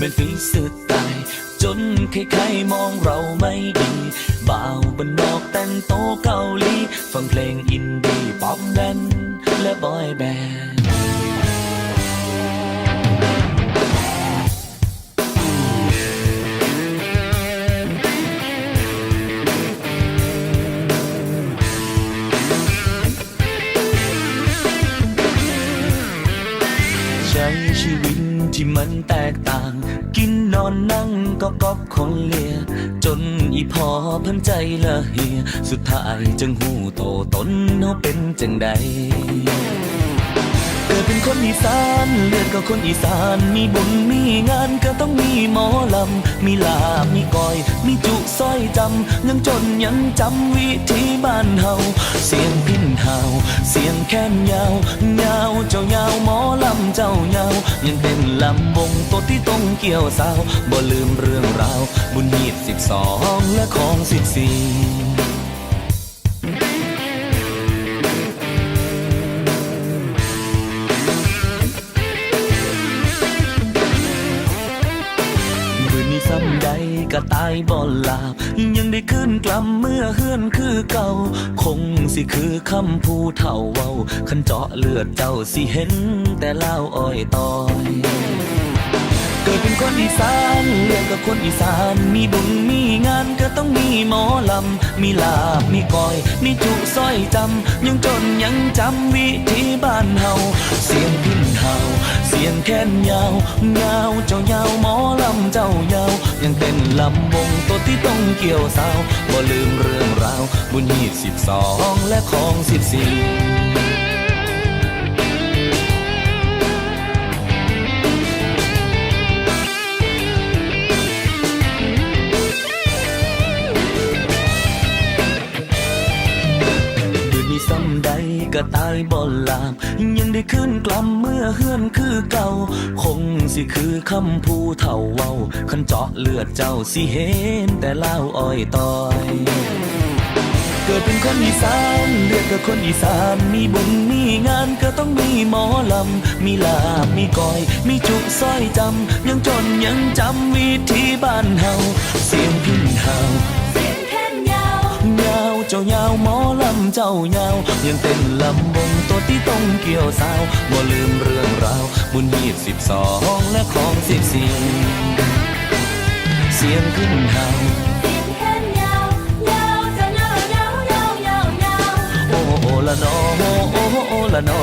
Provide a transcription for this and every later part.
มือนฝีสุดตาย จนใครๆมองเราไม่ดีบ่าวบนนอกแต่งโตเกาหลี ฟังเพลงอินดี้ป๊อปแดนและบอยแบนด์ใช้ชีวิต ที่มันแตกต่าง กินนอนนั่งก็ก๊อบคนเลีย จนอีพอพันใจละเฮีย สุดท้ายจึงหูโตตนเขาเป็นจังใด เกิดเป็นคนอีสานเลือดก็คนอีสาน มีบุญมีงานก็ต้องมีหมอลำ มีลาบมีก้อย มีจุสร้อยจำยังจนยังจำวิธีบ้านเฮาเสียงพินเฮาเสียงแค้นยาวยาวเจ้ายาวหมอลำเจ้ายาวยังเป็นลำวงตัวที่ต้องเกี่ยวสาวบ่ลืมเรื่องราวบุญหีดสิบสองและของสิบสี่ มือนี้ซ้ำใดก็ตายบ่ลาบ ยังได้ขึ้นกลับเมื่อเฮือนคือเก่า คงสิคือคำผู้เท่าเว้า คันเจาะเลือดเจ้าสิเห็นแต่เล่าอ้อยตอย เป็นคนอีสานเรียกกับคนอีสาน มีบุญมีงานก็ต้องมีหมอลำ มีลาบ มีก้อย มีจุสร้อยจำ ยังจนยังจำวิธีบ้านเฮา เสียงพินเฮา เสียงแค้นยาวยาวเจ้ายาวหมอลำเจ้ายาว ยังเป็นลำวงตัวที่ต้องเกี่ยวสาว บ่ลืมเรื่องราว บุญหีดสิบสองและของสิบสี่ ก็ตายบ่ลาบยังได้ขึ้นกลับเมื่อเฮือนคือเก่า คงสิคือคำผู้เฒ่าเว้าคันเจาะเลือดเจ้าสิเห็นแต่เล่าอ้อยตอยเกิดเป็นคนอีสานเลือดกับคนอีสาน มีบุญมีงานก็ต้องมีหมอลำ มีลาบมีก้อย มีจุสร้อยจำ ยังจนยังจำวิธีบ้านเฮา เสียงพินเฮา เจ้ายาวหมอลำเจ้ายาว ยังเป็นลำวงตัวที่ต้องเกี่ยวสาวบ่ลืมเรื่องราว บุญหีดสิบสองและของสิบสี่เสียงขึ้นเฮาเสียงแค้นยาวยาวจะยาวยาวยาวยาวยาวโอ้โอละนอโอ้โอละนอ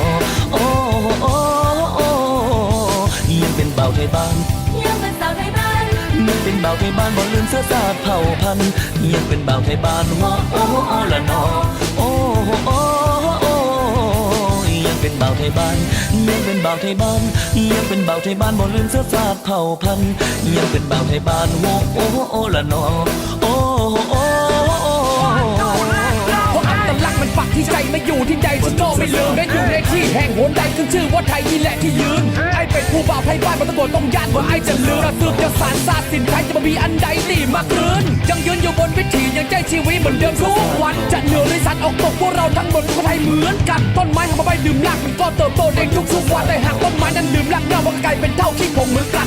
โอ้โอ้โอ้ยังเป็นเบาวไทยบ้านยังเป็นสาวไทยบ้าน บ่าวไทยบ้านบ่ลืมเสื้อสาเผ่าพันธุ์ยังเป็นเบาวไทยบ้านโอ้โอ้โอละนอโอ้โอ้โอ้ยังเป็นเบาวไทยบ้านยังเป็นเบาวไทยบ้านยังเป็นเบาวไทยบ้านบ่ลืมเสื้อสาเผ่าพันธุ์ยังเป็นเบาวไทยบ้านโอ้โอ้โอละนอโอ้โอ้โอ้เพราะอัตลักษณ์มันปักที่ใจไม่อยู่ที่ใดฉันก็ไม่ลืมและอยู่ในที่แห่งหนใดขึ้นชื่อว่าไทยนี่แหละที่ยืนอ้เป็น ผู้บ่าวไทยบ้านมันตะโกนต้องย่านว่าไอ้จะลืมระสึกจะสารซาดสินไทยจะมามีอันใดตีมากลืนยังยืนอยู่บนวิถียังใจชีวิตเหมือนเดิมทุกวันจะเหนือหรือสันออกตกพวกเราทั้งหมดคนไทยเหมือนกันต้นไม้ทำมาใบดื่มรากมันก็เติบโตในทุกๆวันแต่หากต้นไม้นั้นดื่มรากเน่ามันก็กลายเป็นเท่าขี้ผงเหมือนกัน